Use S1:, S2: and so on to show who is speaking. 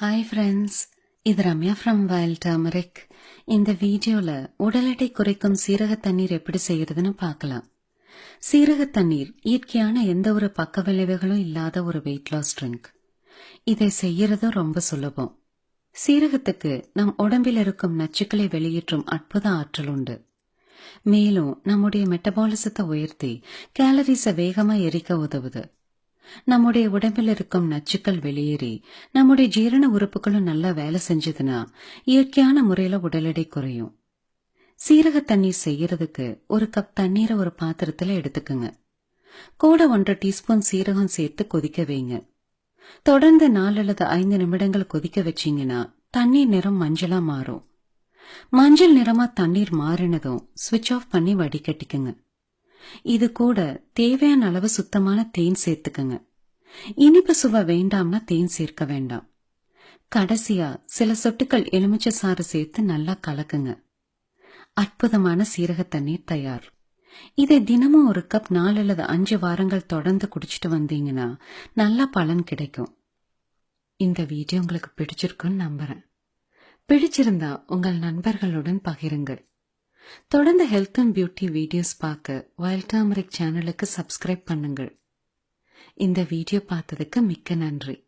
S1: Hi friends இது Ramya from wild turmeric இந்த வீடியோவில் உடல் எடை குறைக்கும் சீரக தண்ணீர் எப்படி செய்யறதுன்னு பார்க்கலாம். சீரக தண்ணீர் இயற்கையான எந்த ஒரு பக்க விளைவுகளும் இல்லாத ஒரு வெயிட் லாஸ் ட்ரிங்க் இதை செய்யறதும் ரொம்ப சுலபம். சீரகத்துக்கு நம் உடம்பில் இருக்கும் நச்சுக்களை வெளியேற்றும் அற்புத ஆற்றல் உண்டு. மேலும் நம்முடைய மெட்டபாலிசத்தை உயர்த்தி கேலரிஸை வேகமாக எரிக்க உதவுது. நம்முடைய உடம்பில் இருக்கும் நச்சுக்கள் வெளியேறி நம்முடைய ஜீரண உறுப்புகளும் நல்லா வேலை செஞ்சதுன்னா இயற்கையான முறையில உடல் எடை குறையும். சீரக தண்ணீர் செய்யறதுக்கு ஒரு கப் தண்ணீரை ஒரு பாத்திரத்துல எடுத்துக்கங்க. கூட ஒன்றரை டீஸ்பூன் சீரகம் சேர்த்து கொதிக்க வைங்க. தொடர்ந்து நாலு அல்லது ஐந்து நிமிடங்கள் கொதிக்க வச்சீங்கன்னா தண்ணீர் நிறம் மஞ்சளா மாறும். மஞ்சள் நிறமா தண்ணீர் மாறினதும் சுவிட்ச் ஆஃப் பண்ணி வடிகட்டிக்குங்க. இது கூட தேவையான அளவு சுத்தமான தேன் சேர்த்துக்கங்க. இனிப்பு சுவை வேண்டாம்னா தேன் சேர்க்க வேண்டாம். கடைசியா சில சொட்டுக்கள் எலுமிச்சை சாறு சேர்த்து நல்லா கலக்குங்க. அற்புதமான சீரக தண்ணீர் தயார். இதை தினமும் ஒரு கப் நாலு அல்லது அஞ்சு வாரங்கள் தொடர்ந்து குடிச்சிட்டு வந்தீங்கன்னா நல்ல பலன் கிடைக்கும். இந்த வீடியோ உங்களுக்கு பிடிச்சிருக்குன்னு நம்புறேன். பிடிச்சிருந்தா உங்கள் நண்பர்களுடன் பகிருங்கள். தொடர்ந்து ஹெல்த் அண்ட் பியூட்டி வீடியோஸ் பார்க்க வைல்ட் டர்மரிக் சேனலுக்கு சப்ஸ்கிரைப் பண்ணுங்கள். இந்த வீடியோ பார்த்ததுக்கு மிக்க நன்றி.